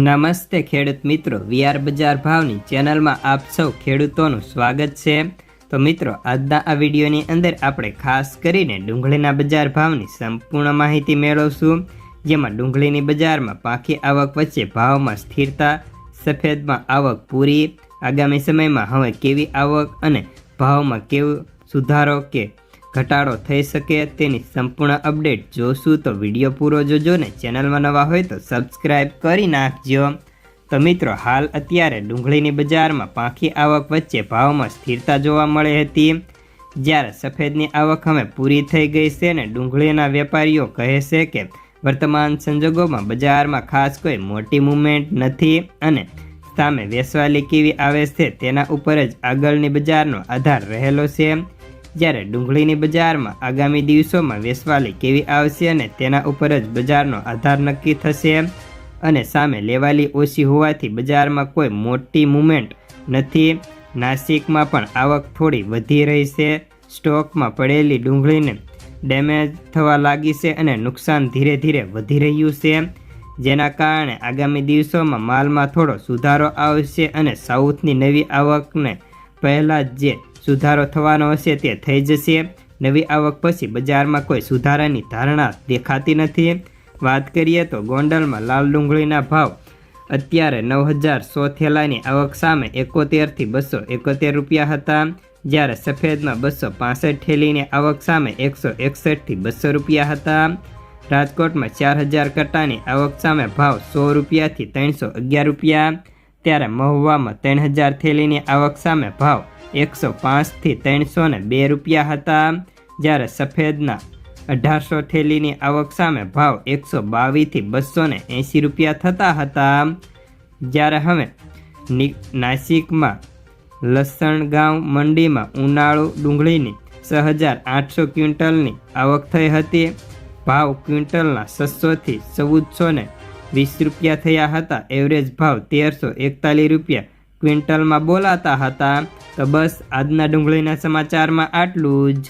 નમસ્તે ખેડૂત મિત્રો, વીઆર બજાર ભાવની ચેનલમાં આપ સૌ ખેડૂતોનું સ્વાગત છે. તો મિત્રો, આજના આ વિડીયોની અંદર આપણે ખાસ કરીને ડુંગળીના બજાર ભાવની સંપૂર્ણ માહિતી મેળવશું, જેમાં ડુંગળીની બજારમાં પાકી આવક વચ્ચે ભાવમાં સ્થિરતા, સફેદમાં આવક પૂરી, આગામી સમયમાં હવે કેવી આવક અને ભાવમાં કેવો સુધારો કે ઘટાડો થઈ શકે તેની સંપૂર્ણ અપડેટ જોશું તો વીડિયો પૂરો જોજો ને ચેનલમાં નવા હોય તો સબસ્ક્રાઈબ કરી નાખજો. તો મિત્રો, હાલ અત્યારે ડુંગળીની બજારમાં પાંખી આવક વચ્ચે ભાવમાં સ્થિરતા જોવા મળી હતી. જ્યારે સફેદની આવક હવે પૂરી થઈ ગઈ છે ને ડુંગળીના વેપારીઓ કહે છે કે વર્તમાન સંજોગોમાં બજારમાં ખાસ કોઈ મોટી મૂવમેન્ટ નથી અને સામે વેસવાલી કેવી આવે છે તેના ઉપર જ આગળની બજારનો આધાર રહેલો છે. જ્યારે ડુંગળીની બજારમાં આગામી દિવસોમાં વેસવાલી કેવી આવશે અને તેના ઉપર જ બજારનો આધાર નક્કી થશે? અને સામે લેવાલી ઓછી હોવાથી બજારમાં કોઈ મોટી મુમેન્ટ નથી. નાસિકમાં પણ આવક થોડી વધી રહી છે. સ્ટોકમાં પડેલી ડુંગળીને ડેમેજ થવા લાગી છે અને નુકસાન ધીરે ધીરે વધી રહ્યું છે. જેના કારણે આગામી દિવસોમાં માલમાં થોડો સુધારો આવશે અને સાઉથની નવી આવકને પહેલાં જે સુધારો થવાનો હશે તે થઈ જશે. નવી આવક પછી બજારમાં કોઈ સુધારાની ધારણા દેખાતી નથી. વાત કરીએ તો ગોંડલમાં લાલ ડુંગળીના ભાવ અત્યારે નવ હજાર સો થેલાની આવક સામે એકોતેરથી બસો એકોતેર રૂપિયા હતા. જ્યારે સફેદમાં બસો પાસઠ થેલીની આવક સામે એકસો એકસઠથી બસો રૂપિયા હતા. રાજકોટમાં ચાર હજાર કટ્ટાની આવક સામે ભાવ સો રૂપિયાથી ત્રણસો અગિયાર રૂપિયા. ત્યારે મહુવામાં ત્રણ હજાર થેલીની આવક સામે ભાવ એકસો પાંચથી ત્રણસો ને બે રૂપિયા હતા. જ્યારે સફેદના અઢારસો થેલીની આવક સામે ભાવ એકસો બાવીસથી બસો ને એંસી રૂપિયા થતા હતા. જ્યારે હવે નાસિકમાં લસણગાંવ મંડીમાં ઉનાળુ ડુંગળીની છ હજાર આઠસો ક્વિન્ટલની આવક થઈ હતી. ભાવ ક્વિન્ટલના છસોથી ચૌદસો ને વીસ રૂપિયા થયા હતા. એવરેજ ભાવ તેરસો એકતાલીસ રૂપિયા ક્વિન્ટલમાં બોલાતા હતા. તો બસ આજના ડુંગળીના સમાચારમાં આટલું જ.